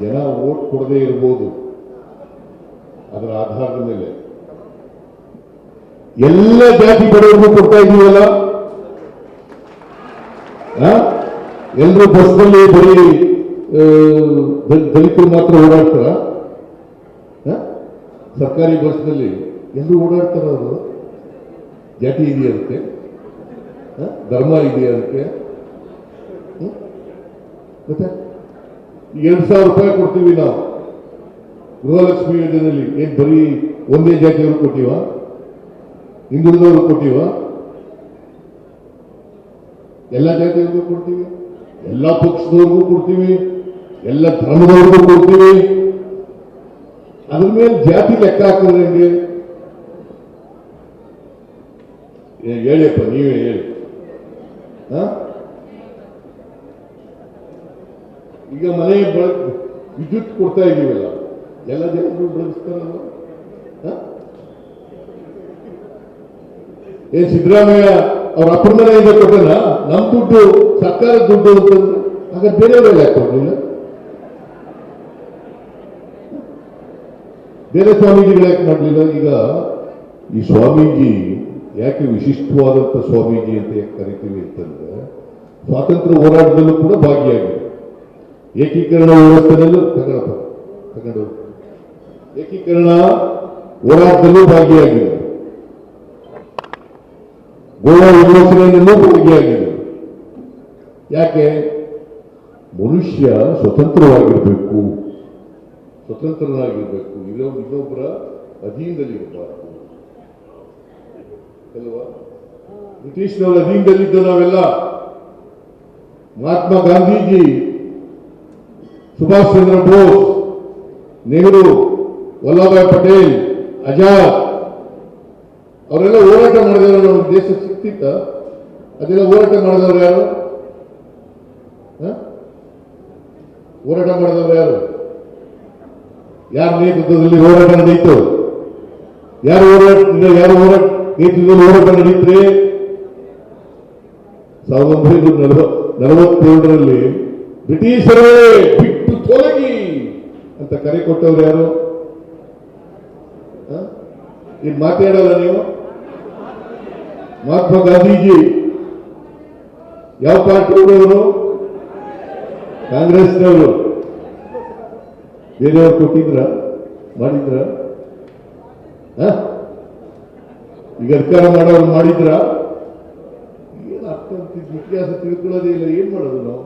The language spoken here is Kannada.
ಜನ ಓಟ್ ಕೊಡದೇ ಇರ್ಬೋದು. ಅದರ ಆಧಾರದ ಮೇಲೆ. ಎಲ್ಲ ಜಾತಿ ಬಡವರಿಗೂ ಕೊಡ್ತಾ ಇದೀವಲ್ಲ? ಎಲ್ಲರೂ ಬಸ್ನಲ್ಲಿ ಬರೀ ದಲಿತರು ಮಾತ್ರ ಓಡಾಡ್ತಾರ? ಸರ್ಕಾರಿ ಬಸ್ನಲ್ಲಿ ಎಲ್ಲರೂ ಓಡಾಡ್ತಾರ ಅವರು? ಜಾತಿ ಇದೆಯಾ ಅದಕ್ಕೆ? ಆ? ಧರ್ಮ ಇದೆಯಾ ಅದಕ್ಕೆ? ಹ್ಮ್? ಮತ್ತೆ? ಎರಡು ಸಾವಿರ ರೂಪಾಯಿ ಕೊಡ್ತೀವಿ ನಾವು. ಗೃಹಲಕ್ಷ್ಮಿ ಯೋಜನೆಯಲ್ಲಿ. ಏನ್ ಬರೀ ಒಂದೇ ಜಾತಿಯವರು ಕೊಟ್ಟಿವ? ಹಿಂದುಳಿದವರು ಕೊಟ್ಟಿವ? ಎಲ್ಲ ಜಾತಿಯವ್ರಿಗೂ ಕೊಡ್ತೀವಿ. ಎಲ್ಲ ಪಕ್ಷದವ್ರಿಗೂ ಕೊಡ್ತೀವಿ. ಎಲ್ಲ ಧರ್ಮದವ್ರಿಗೂ ಕೊಡ್ತೀವಿ. ಅದ್ರ ಮೇಲೆ ಜಾತಿ ಲೆಕ್ಕ ಹಾಕಿದ್ರೆ ಹೆಂಗೆ? ಏ, ಹೇಳಿಯಪ್ಪ ನೀವೇ ಹೇಳಿ. ಆ? ಈಗ ಮನೆ ವಿದ್ಯುತ್ ಕೊಡ್ತಾ ಇದೀವಲ್ಲ, ಎಲ್ಲ ಜನರು ಬೆಳಗಿಸ್ತಾರಲ್ಲ? ಏನ್ ಸಿದ್ದರಾಮಯ್ಯ, ಅವ್ರ ಅಪ್ಪನ ಮನೆಯಿಂದ ಕೊಟ್ಟನ? ನಮ್ ದುಡ್ಡು ಸರ್ಕಾರ ದುಡ್ಡು ಅಂತಂದ್ರೆ ಆಗ ಬೇರೆಯವರೆಲ್ಲ ಕೊಡ್ಲಿಲ್ಲ ಬೇರೆ ಸ್ವಾಮೀಜಿಗಳು ಯಾಕೆ ಮಾಡಲಿಲ್ಲ ಈಗ? ಈ ಸ್ವಾಮೀಜಿ ಯಾಕೆ ವಿಶಿಷ್ಟವಾದಂತ ಸ್ವಾಮೀಜಿ ಅಂತ ಯಾಕೆ ಕರಿತೀವಿ ಅಂತಂದ್ರೆ, ಸ್ವಾತಂತ್ರ್ಯ ಹೋರಾಟದಲ್ಲೂ ಕೂಡ ಭಾಗಿಯಾಗಿದೆ ಏಕೀಕರಣ ವ್ಯವಸ್ಥೆಯಲ್ಲೂ ತಗೊಳಪ್ಪ ತಗೊಂಡು ಏಕೀಕರಣ ಹೋರಾಟದಲ್ಲೂ ಭಾಗಿಯಾಗಿದೆ. ಗೋವಾ ವಿಮೋಚನೆಯಲ್ಲೂ ಭಾಗಿಯಾಗಿದೆ. ಯಾಕೆ? ಮನುಷ್ಯ ಸ್ವತಂತ್ರವಾಗಿರಬೇಕು. ಸ್ವತಂತ್ರನಾಗಿರಬೇಕು. ಇರೋ ಇನ್ನೊಬ್ಬರ ಅಧೀನದಲ್ಲಿ ಇರಬಾರ್ದು. ಅಲ್ವಾ? ಬ್ರಿಟಿಷ್ನವರ ಅಧೀನದಲ್ಲಿದ್ದ ನಾವೆಲ್ಲ. ಮಹಾತ್ಮ ಗಾಂಧೀಜಿ ಸುಭಾಷ್ ಚಂದ್ರ ಬೋಸ್, ನೆಹರು ವಲ್ಲಭಾಯ್ ಪಟೇಲ್ ಆಜಾದ್ ಅವರೆಲ್ಲ ಹೋರಾಟ ಮಾಡಿದವರು ನಮ್ಮ ದೇಶ ಸಿಕ್ತಿತ್ತ? ಅದೆಲ್ಲ ಹೋರಾಟ ಮಾಡಿದವರು ಯಾರು? ಹೋರಾಟ ಮಾಡಿದವರು ಯಾರು? ಯಾರ ನೇತೃತ್ವದಲ್ಲಿ ಹೋರಾಟ ನಡೆಯಿತು ಯಾರು ಹೋರಾಟ ಯಾರು ಹೋರಾಟ, ನೇತೃತ್ವದಲ್ಲಿ ಹೋರಾಟ ನಡೆಯುತ್ತೆ ಸಾವಿರದ ಒಂಬೈನೂರ ನಲವತ್ ನಲವತ್ತೇಳರಲ್ಲಿ ಬ್ರಿಟಿಷರೇ ಅಂತ ಕರೆ ಕೊಟ್ಟವ್ರು ಯಾರು? ಇದು ಮಾತಾಡಲ್ಲ ನೀವು? ಮಹಾತ್ಮ ಗಾಂಧೀಜಿ, ಯಾವ ಪಾರ್ಟಿಯವರು ಕಾಂಗ್ರೆಸ್ನವರು. ಬೇರೆಯವ್ರು ಕೊಟ್ಟಿದ್ರ? ಮಾಡಿದ್ರ? ಈಗ ಅಧಿಕಾರ ಮಾಡೋರು ಮಾಡಿದ್ರ? ಏನು ಅರ್ಥ ಇತಿಹಾಸ ತಿಳ್ಕೊಳ್ಳೋದೇ ಇಲ್ಲ. ಏನ್ ಮಾಡೋದು ನಾವು?